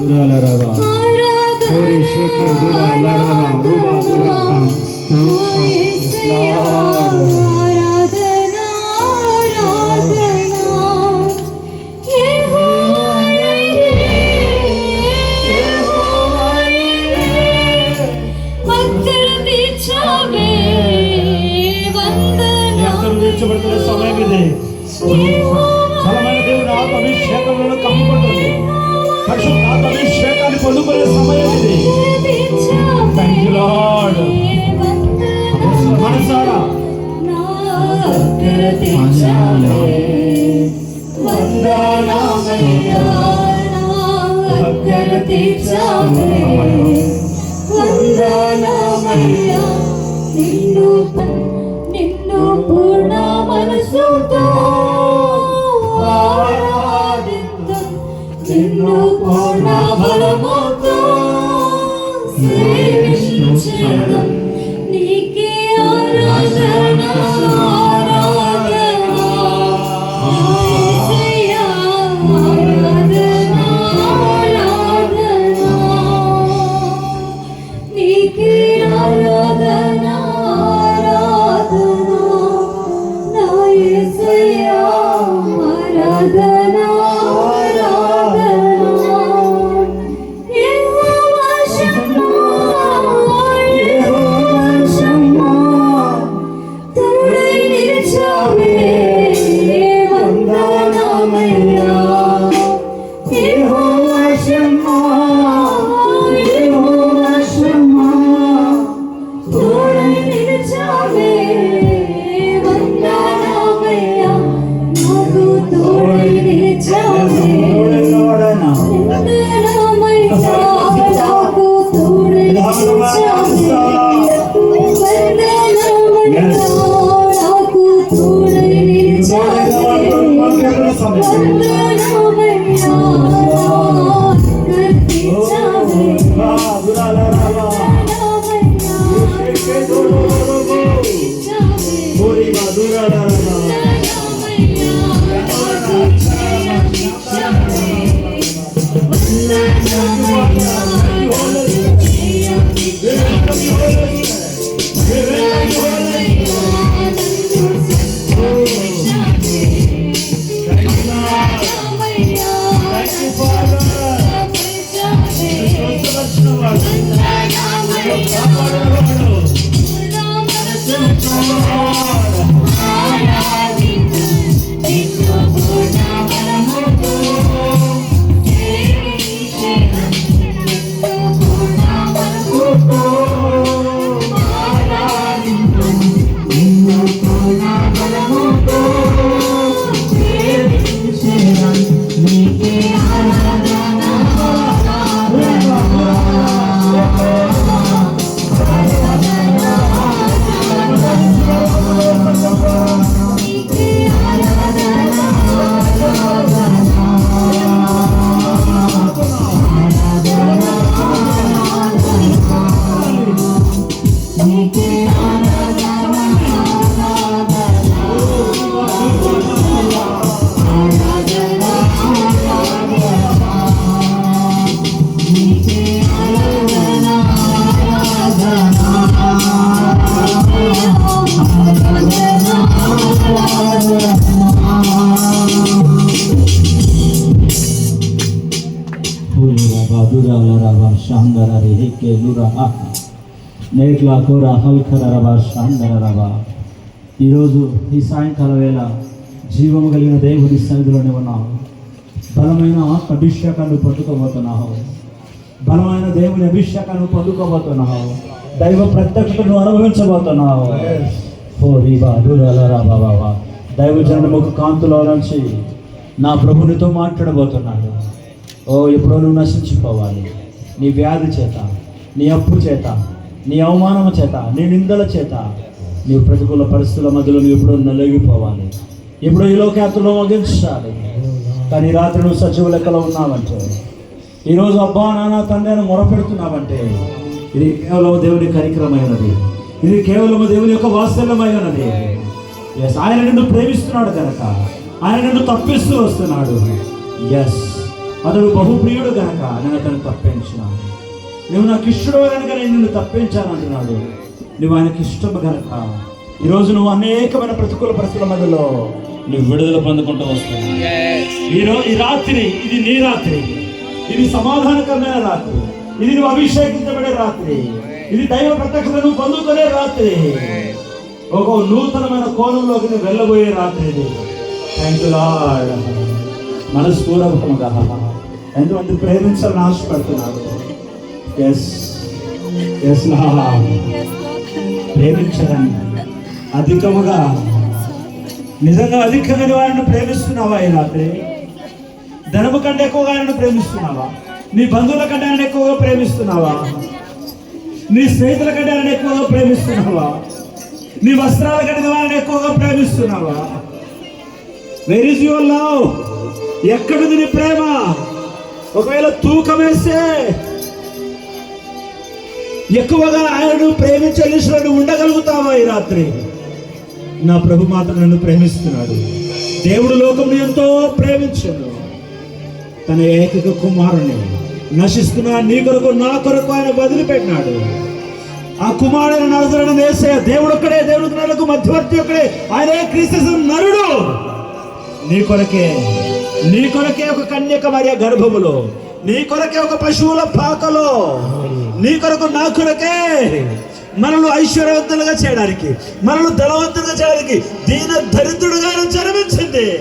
Ura la ra ba. Ore sheke dura la ra ba. Ruba dura ba. Lord. 但 是 me. నేట్లా కూర హల్కరరవ శాందరరవ ఈరోజు ఈ సాయంకాల వేళ జీవము కలిగిన దేవుని సన్నిధిలోనే ఉన్నావు. బలమైన ఆత్మ అభిషేకాన్ని పొందుకోబోతున్నావు బలమైన దేవుని అభిషేకాన్ని పొందుకోబోతున్నావు దైవ ప్రత్యక్షతను అనుభవించబోతున్నావు. ఓ రీబా దూరాలరా బాబా దైవజనుడు ముఖ కాంతులో నుంచి నా ప్రభునితో మాట్లాడబోతున్నాడు. ఓ ఎప్పుడో నువ్వు నశించిపోవాలి. నీ వ్యాధి చేత నీ అప్పు చేత నీ అవమానము చేత నీ నిందల చేత నీవు ప్రతికూల పరిస్థితుల మధ్యలో నువ్వు ఎప్పుడో నలిగిపోవాలి. ఎప్పుడో ఈ లోకయాత్రలో ముగించాలి. కానీ రాత్రి నువ్వు సచివ లెక్కలో ఉన్నావంటే ఈరోజు అబ్బా నాన్న తండ్రి అని మొరపెడుతున్నావంటే ఇది కేవలం దేవుని కరికరమైనది ఇది కేవలం దేవుని యొక్క వాత్సల్యమైనది. ఎస్ ఆయన నిన్ను ప్రేమిస్తున్నాడు కనుక ఆయన నిన్ను తప్పిస్తూ వస్తున్నాడు. ఎస్ అతడు బహుప్రియుడు కనుక నేను అతను తప్పించినాను. నువ్వు నాకు ఇష్టడు కనుక నేను నిన్ను తప్పించాను అంటున్నాడు నువ్వు ఆయనకి ఇష్టం కనుక ఈరోజు నువ్వు అనేకమైన ప్రతికూల పరిస్థితుల మధ్యలో నువ్వు విడుదల పొందుకుంటూ వస్తావు ఈరోజు ఈ రాత్రి ఇది నీ రాత్రి. ఇది సమాధానకరమైన రాత్రి. ఇది నువ్వు అభిషేకించబడే రాత్రి. ఇది దైవ ప్రత్యక్షత నువ్వు పొందుకునే రాత్రి. ఒక నూతనమైన కోణంలోకి నువ్వు వెళ్ళబోయే రాత్రి ఇది. థ్యాంక్ యూ లార్డ్ మనస్పూర్వకంగా ఎంతమంది ప్రేమించాలని ఆశపడుతున్నారు ఎస్ ఎస్ ప్రేమించడానికి అధికముగా. నిజంగా అధికంగా నువ్వు ఆయనను ప్రేమిస్తున్నావా ఈ రాత్రి? ధనము కంటే ఎక్కువగా ఆయనను ప్రేమిస్తున్నావా? నీ బంధువుల కంటే ఆయన ఎక్కువగా ప్రేమిస్తున్నావా? నీ స్నేహితుల కంటే ఆయన ఎక్కువగా ప్రేమిస్తున్నావా? నీ వస్త్రాల కంటే ఆయన ఎక్కువగా ప్రేమిస్తున్నావా? వెర్ ఇస్ యువర్ లవ్ ఎక్కడుంది నీ ప్రేమ? ఒకవేళ తూకం వేస్తే ఎక్కువగా ఆయనను ప్రేమించే లిస్టులో ఉండగలుగుతావా ఈ రాత్రి? నా ప్రభు మాత్రం నన్ను ప్రేమిస్తున్నాడు. దేవుడు లోకం ఎంతో ప్రేమించాడు. తన ఏకైక కుమారుని నశిస్తున్న నీ కొరకు నా కొరకు ఆయన వదిలిపెట్టినాడు. ఆ కుమారుడు నరసరణ వేసే దేవుడు ఒక్కడే దేవుడు నరులకు మధ్యవర్తి ఒక్కడే. ఆయనే క్రీస్తు నరుడు. నీ కొరకే నీ కొరకే ఒక కన్యక మరియ గర్భములో నీ కొరకే ఒక పశువుల పాకలో. నీ కొరకు నా కొరకే. మనల్ని ఐశ్వర్యవంతులుగా చేయడానికి మనల్ని ధనవంతులుగా చేయడానికి దీన దరిద్రుడుగా జన్మించింది.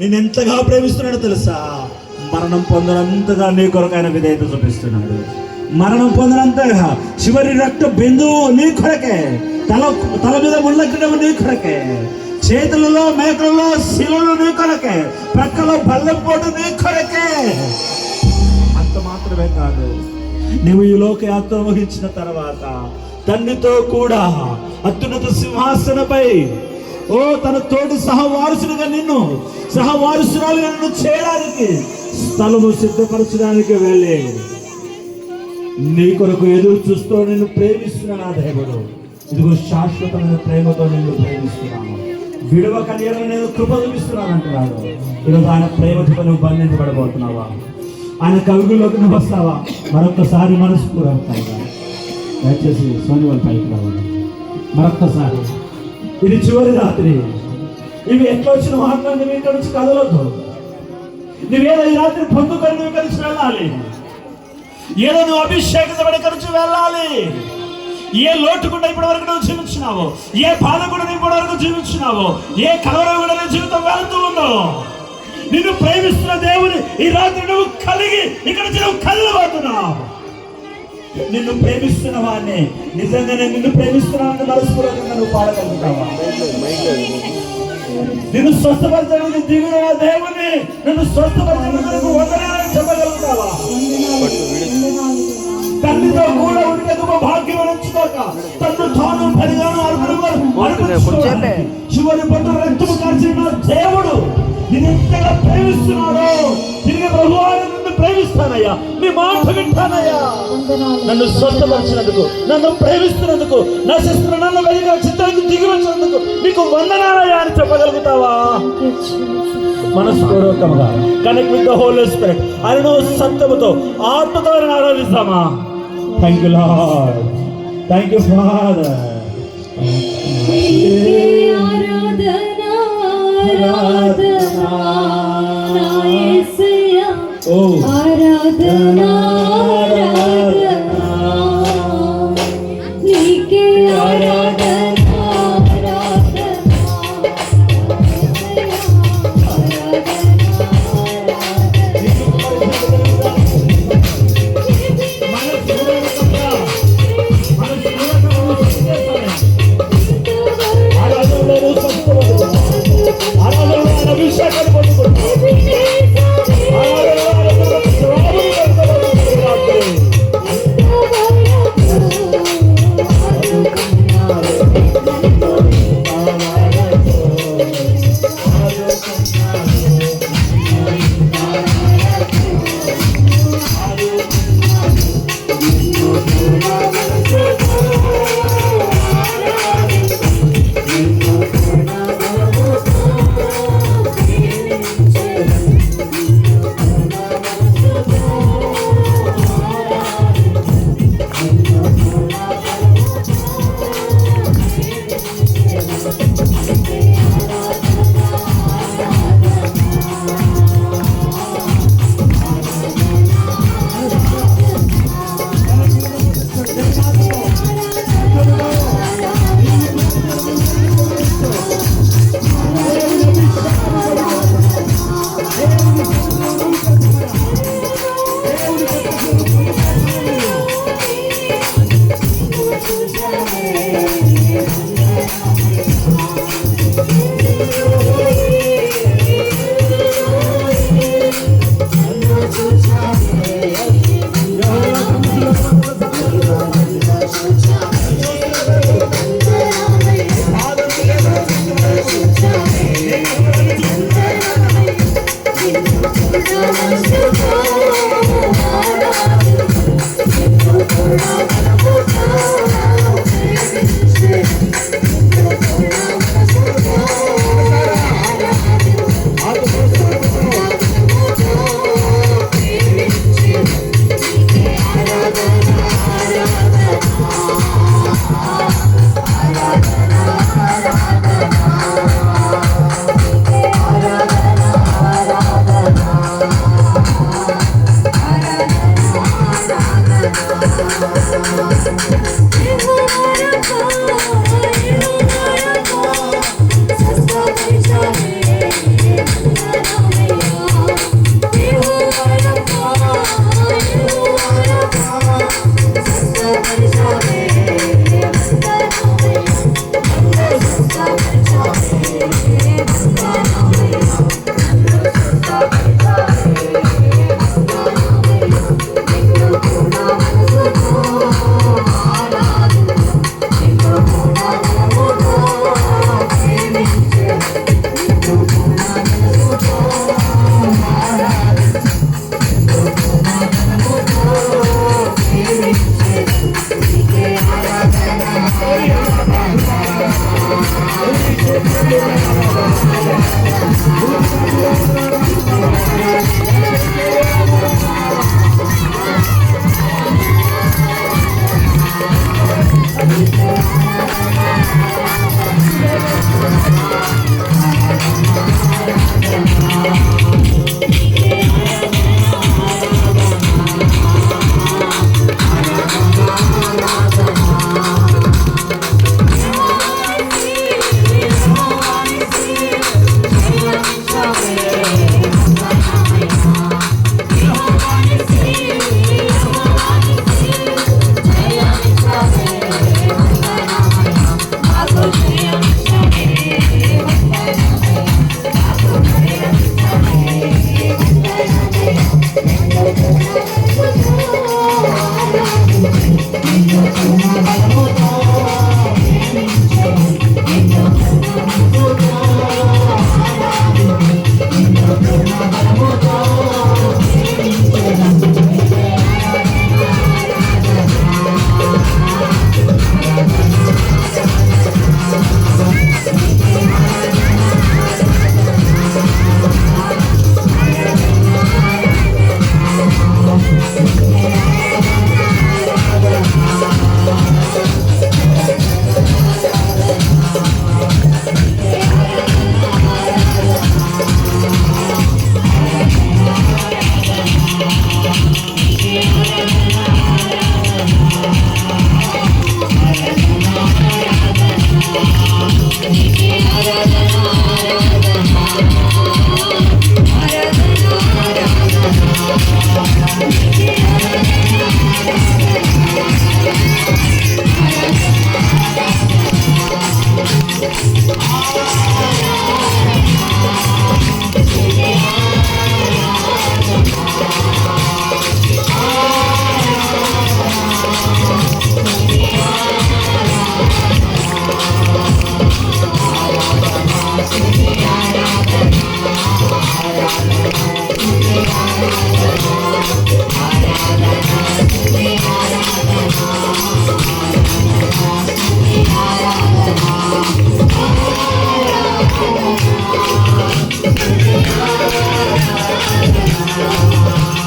నేను ఎంతగా ప్రేమిస్తున్నాడో తెలుసా? మరణం పొందనంతగా నీ కొరకు ఆయన విధేయత చూపిస్తున్నాడు. మరణం పొందనంతగా చివరి రక్త బిందువు నీ కొరకే. తల తల మీద ముళ్ళక్కడం నీ కొరకే. చేతులలో మేకలలో శిలలు నీ కొరకే. ప్రక్కలో బల్లం పోటు నీ కొరకే. అంత మాత్రమే కాదు. నువ్వు ఈ లోక యాత్ర తర్వాత తండ్రితో కూడా అత్యున్నత సింహాసనపై ఓ తన తోటి సహవారసుడిగా నిన్ను సహవారసురాలుగా నిన్ను చేయడానికి స్థలము సిద్ధపరచడానికి వెళ్ళే. నీ కొరకు ఎదురు చూస్తూ నిన్ను ప్రేమిస్తున్నా నా దేవుడు. ఇదిగో శాశ్వతమైన ప్రేమతో నిన్ను ప్రేమిస్తున్నాను విడవ నేను నేను కృప చూపిస్తున్నాను అంటున్నాడు ఈరోజు ఆయన ప్రేమతో నువ్వు బంధించబడబోతున్నావా? ఆయన కవిగుల్లోకి నువ్వు వస్తావా? మరొక్కసారి మనస్ఫూర్తి దయచేసి సోని వాళ్ళ పైకి రావాలి. మరొక్కసారి. ఇది చివరి రాత్రి. ఇవి ఎట్లా వచ్చిన మాటలు నువ్వు ఇక్కడ నుంచి కదలొద్దు. నువ్వేదో ఈ రాత్రి పొందుకొని నువ్వు కలిసి వెళ్ళాలి. ఏదో నువ్వు అభిషేకించబడి కలిసి వెళ్ళాలి. ఏ లోటు కూడా ఇప్పటి వరకు నువ్వు జీవించినావు? ఏ బాధ కూడా ఇప్పటి వరకు జీవించినావు? ఏ కలవరం కూడా నీ జీవితం వెళ్తూ ఉన్నావు నిన్ను ప్రేమిస్తున్న దేవుని ఈ రాత్రి నువ్వు కలిగి ఇక్కడ నుంచి నువ్వు కదలబోతున్నావు. నిన్ను ప్రేమిస్తున్న వాడిని నిజంగానే నిన్ను ప్రేమిస్తున్నాను మనస్ఫూర్తిగా నువ్వు పాడగలుగుతావా? నిన్ను స్వస్థపరచడానికి దిగున దేవుని నిన్ను స్వస్థపరచడానికి వందనాలని చెప్పగలుగుతావా? తండ్రితో కూడా ఉండేందుకు భాగ్యం ఉంచుకోక తన్ను తాను పరిగాను అర్పణ చివరి పట్టు రక్తము కార్చిన దేవుడు నేను ఎంతగా ప్రేమిస్తున్నాడో. తిరిగి ప్రభువాన్ని నిన్ను ప్రేమిస్తానయ్యా. నీ మాట వింటానయ్యా. నన్ను స్వస్థపరిచినందుకు నన్ను ప్రేమిస్తున్నందుకు నా శస్త్ర నన్ను వెలిగిన చిత్రానికి దిగి వచ్చినందుకు నీకు వందనాలయ్యా అని చెప్పగలుగుతావా? మనస్పూర్వకంగా connect with the whole spirit ఆయనను సత్యముతో ఆత్మతో ఆరాధిస్తామా? Thank you lord thank you father ఆరాధనా నా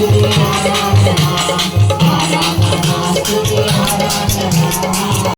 Yeah.